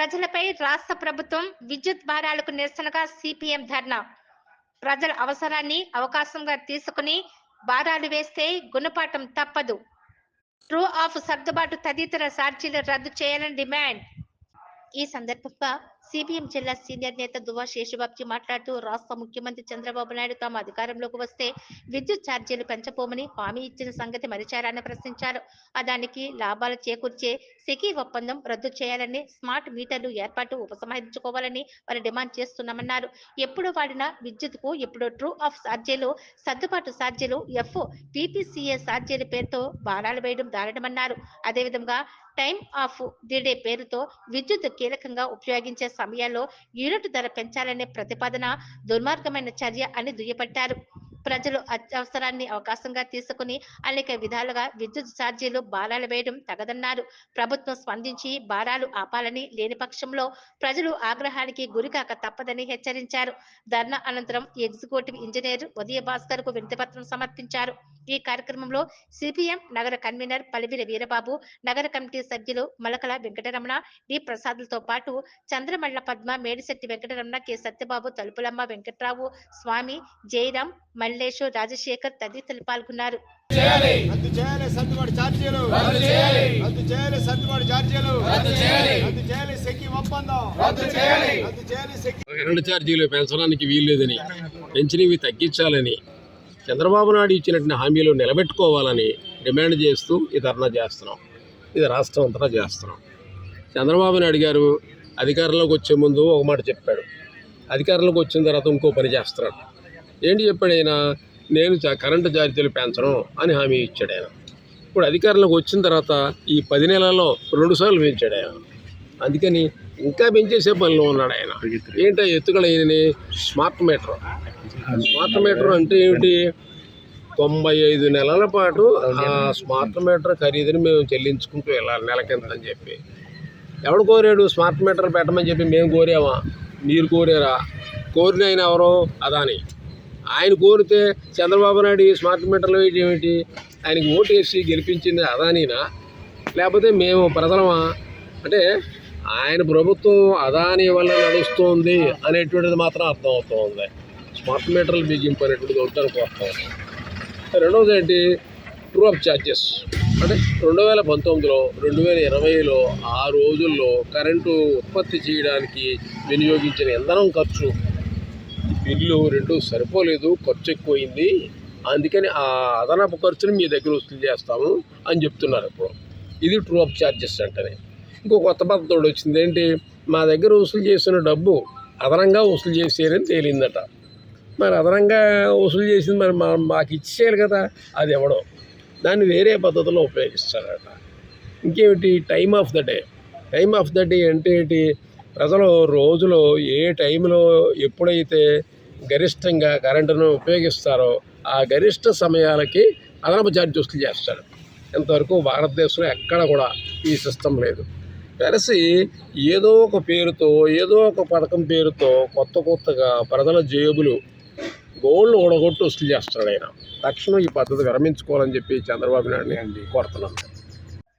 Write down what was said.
ప్రజలపై రాష్ట్ర ప్రభుత్వం విద్యుత్ భారాలకు నిరసనగా సిపిఎం ధర్నా. ప్రజల అవసరాన్ని అవకాశంగా తీసుకుని భారాలు వేస్తే గుణపాఠం తప్పదు. ట్రూ ఆఫ్ సర్దుబాటు తదితర ఛార్జీలు రద్దు చేయాలని డిమాండ్. ఈ సందర్భంగా సిపిఎం జిల్లా సీనియర్ నేత దువా శేషుబాబ్జీ మాట్లాడుతూ రాష్ట్ర ముఖ్యమంత్రి చంద్రబాబు నాయుడు తాము అధికారంలోకి వస్తే విద్యుత్ ఛార్జీలు పెంచబోమని హామీ ఇచ్చిన సంగతి మరిచారని ప్రశ్నించారు. అదానికి దానికి లాభాలు చేకూర్చే సెకీ ఒప్పందం రద్దు చేయాలని స్మార్ట్ మీటర్లు ఏర్పాటు ఉపసంహరించుకోవాలని వారు డిమాండ్ చేస్తున్నామన్నారు. ఎప్పుడు వాడిన విద్యుత్కు ఇప్పుడు ట్రూ ఆఫ్ ఛార్జీలు సర్దుబాటు ఛార్జీలు ఎఫ్ పిపిసిఏ ఛార్జీల పేరుతో బాణాలు వేయడం దారుణమన్నారు. అదేవిధంగా టైం ఆఫ్ డిడే డే పేరుతో విద్యుత్ కీలకంగా ఉపయోగించే సమయాల్లో యూనిట్ ధర పెంచాలనే ప్రతిపాదన దుర్మార్గమైన చర్య అని దుయ్యబట్టారు. ప్రజలు అత్యవసరాన్ని అవకాశంగా తీసుకుని అనేక విధాలుగా విద్యుత్ ఛార్జీలు భారాలు వేయడం తగదన్నారు. ప్రభుత్వం స్పందించి భారాలు ఆపాలని లేని పక్షంలో ప్రజలు ఆగ్రహానికి గురికాక తప్పదని హెచ్చరించారు. ధర్నా అనంతరం ఎగ్జిక్యూటివ్ ఇంజనీర్ ఉదయ భాస్కర్కు వినతిపత్రం సమర్పించారు. ఈ కార్యక్రమంలో సిపిఎం నగర కన్వీనర్ పలివిల వీరబాబు నగర కమిటీ సభ్యులు మలకల వెంకటరమణ డి. ప్రసాద్లతో పాటు చంద్రమల్ల పద్మ మేడిశెట్టి వెంకటరమణ కె. సత్యబాబు తలుపులమ్మ వెంకట్రావు స్వామి జయరాం మల్లేషు రాజశేఖర్ తదితరులు పాల్గొన్నారు. రద్దు చేయాలి సర్దుబాటు ఛార్జీలు. రద్దు చేయాలి. రద్దు చేయాలి సర్దుబాటు ఛార్జీలు. రద్దు చేయాలి. రద్దు చేయాలి సెక్కి ఒప్పందం. రద్దు చేయాలి. రద్దు చేయాలి సెక్కి కరెంటు ఛార్జీలు పెంచడానికి వీల్లేదని పెంచినవి తగ్గించాలని చంద్రబాబు నాయుడు ఇచ్చినటువంటి హామీలు నిలబెట్టుకోవాలని డిమాండ్ చేస్తూ ఈ ధర్నా చేస్తున్నాం. ఇది రాష్ట్రం అంతటా చేస్తున్నాం. చంద్రబాబు నాయుడు గారు అధికారంలోకి వచ్చే ముందు ఒక మాట చెప్పాడు. అధికారంలోకి వచ్చిన తర్వాత ఇంకో పని చేస్తున్నాడు. ఏంటి చెప్పాడు ఆయన? నేను చ- కరెంటు ఛార్జీలు పెంచను అని హామీ ఇచ్చాడు ఆయన. ఇప్పుడు అధికారంలోకి వచ్చిన తర్వాత ఈ పది నెలల్లో రెండుసార్లు పెంచాడు ఆయన. అందుకని ఇంకా పెంచేసే పనిలో ఉన్నాడు ఆయన. ఏంటో ఎత్తుగడ ఈయనని? Smart meter. స్మార్ట్ మీటర్ అంటే ఏమిటి? తొంభై ఐదు నెలల పాటు ఆ స్మార్ట్ మీటర్ ఖరీదుని మేము చెల్లించుకుంటూ వెళ్ళాలి నెలకింత అని చెప్పి. ఎవడు కోరాడు? స్మార్ట్ మీటర్ పెట్టమని చెప్పి మేము కోరామా? మీరు కోరారా? కోరిన ఆయన ఎవరో? అదాని. ఆయన కోరితే చంద్రబాబు నాయుడు స్మార్ట్ మీటర్లు వేయడం ఏమిటి? ఆయనకి ఓటు వేసి గెలిపించింది అదానీనా? లేకపోతే మేము ప్రజలమా? అంటే ఆయన ప్రభుత్వం అదాని వల్ల నడుస్తుంది అనేటువంటిది మాత్రం అర్థమవుతుంది. స్మార్ట్ మీటర్లు బిగింపు అనేటువంటిది వద్దనుకు వస్తాం రెండవది ఏంటి? ట్రూ అప్ ఛార్జెస్ అంటే రెండు వేల పంతొమ్మిదిలో రెండు వేల ఇరవైలో ఆ రోజుల్లో కరెంటు ఉత్పత్తి చేయడానికి వినియోగించిన ఇంధనం ఖర్చు బిల్లు రెండు సరిపోలేదు ఖర్చు ఎక్కువైంది అందుకని ఆ అదనపు ఖర్చుని మీ దగ్గర వసూలు చేస్తాము అని చెప్తున్నారు ఇప్పుడు. ఇది ట్రూ అప్ ఛార్జెస్ అంటేనే. ఇంకో కొత్త పద్ధతి వచ్చింది ఏంటి? మా దగ్గర వసూలు చేసిన డబ్బు అదనంగా వసూలు చేసేయని తేలిందట. మరి అదనంగా వసూలు చేసింది మరి మా మాకు ఇచ్చేయాలి కదా అది ఎవడో. దాన్ని వేరే పద్ధతిలో ఉపయోగిస్తారట. ఇంకేమిటి? Time of the day time of the day అంటే ఏంటి? ప్రజలు రోజులో ఏ టైంలో ఎప్పుడైతే గరిష్టంగా కరెంటును ఉపయోగిస్తారో ఆ గరిష్ట సమయాలకి అదనపు ఛార్జ్ వసూలు చేస్తాడు. ఇంతవరకు భారతదేశంలో ఎక్కడ కూడా ఈ సిస్టమ్ లేదు. కలిసి ఏదో ఒక పేరుతో ఏదో ఒక పథకం పేరుతో కొత్త కొత్తగా ప్రజల జేబులు గోల్డ్ ఓడగొట్టు వసూలు చేస్తున్నాడు ఆయన. తక్షణం ఈ పద్ధతి విరమించుకోవాలని చెప్పి చంద్రబాబు నాయుడిని కోరుతున్నాను.